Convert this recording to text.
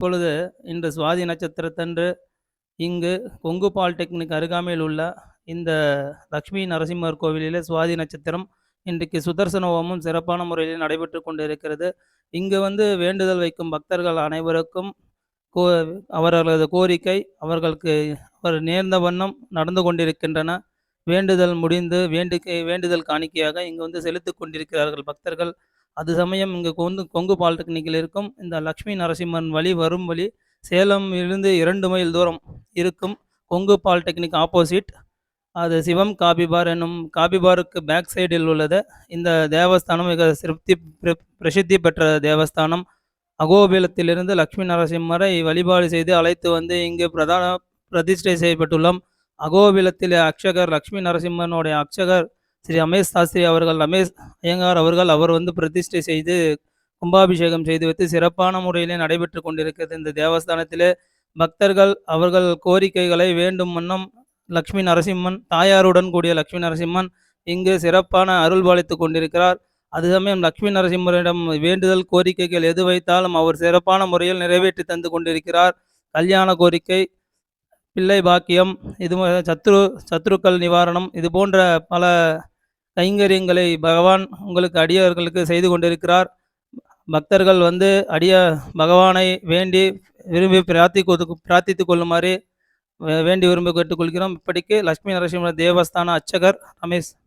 இப்பொழுது இன்று சுவாதி நட்சத்திரத்தன்று இங்கு கொங்கு பாலிடெக்னிக் அருகாமையில் உள்ள இந்த லக்ஷ்மி நரசிம்மர் கோவிலிலே சுவாதி நட்சத்திரம் இன்றைக்கு சுதர்சன ஹோமம் சிறப்பான முறையில் நடைபெற்று கொண்டிருக்கிறது. இங்கு வந்து வேண்டுதல் வைக்கும் பக்தர்கள் அனைவருக்கும் கோ அவர்களது கோரிக்கை அவர்களுக்கு அவர் நேர்ந்த வண்ணம் நடந்து கொண்டிருக்கின்றன. வேண்டுதல் முடிந்து வேண்டுக்கை வேண்டுதல் காணிக்கையாக இங்கு வந்து செலுத்தி கொண்டிருக்கிறார்கள் பக்தர்கள். அது சமயம் இங்கு கொந்து கொங்கு பாலிடெக்னிக்கில் இருக்கும். இந்த லக்ஷ்மி நரசிம்மன் வழி வரும் வழி சேலம் இருந்து இரண்டு மைல் தூரம் இருக்கும். கொங்கு பாலிடெக்னிக் ஆப்போசிட் அது சிவம் காபிபார் என்னும் காபிபாருக்கு பேக் சைடில் உள்ளது. இந்த தேவஸ்தானம் மிக சிருப்தி பிர- பிரசித்தி பெற்ற தேவஸ்தானம். அகோபிலத்திலிருந்து லக்ஷ்மி நரசிம்மரை வழிபாடு செய்து அழைத்து வந்து இங்கு பிரதான பிரதிஷ்டை செய்யப்பட்டுள்ளோம். அகோபிலத்தில் அக்ஷகர் லக்ஷ்மி நரசிம்மனுடைய அக்ஷகர் ஸ்ரீ ரமேஷ் சாஸ்திரி அவர்கள் ரமேஷ் ஐயங்கார் அவர்கள் அவர் வந்து பிரதிஷ்டை செய்து கும்பாபிஷேகம் செய்து வைத்து சிறப்பான முறையிலே நடைபெற்று கொண்டிருக்கிறது. இந்த தேவஸ்தானத்திலே பக்தர்கள் அவர்கள் கோரிக்கைகளை வேண்டும் வண்ணம் லக்ஷ்மி நரசிம்மன் தாயாருடன் கூடிய லக்ஷ்மி நரசிம்மன் இங்கு சிறப்பான அருள் பாலித்துக் கொண்டிருக்கிறார். அது சமயம் லக்ஷ்மி நரசிம்மரிடம் வேண்டுதல் கோரிக்கைகள் எது வைத்தாலும் அவர் சிறப்பான முறையில் நிறைவேற்றி தந்து கொண்டிருக்கிறார். கல்யாண கோரிக்கை பிள்ளை பாக்கியம் இது சத்ரு சத்ருக்கள் நிவாரணம் இது போன்ற பல கைங்கரியங்களை பகவான் உங்களுக்கு அடியவர்களுக்கு செய்து கொண்டிருக்கிறார். பக்தர்கள் வந்து அடிய பகவானை வேண்டி விரும்பி பிரார்த்தி பிரார்த்தித்து கொள்ளுமாறு வே- வேண்டி விரும்பி கேட்டுக்கொள்கிறோம். இப்படிக்கு லட்சுமி நரசிம்ம தேவஸ்தான அர்ச்சகர் ரமேஷ்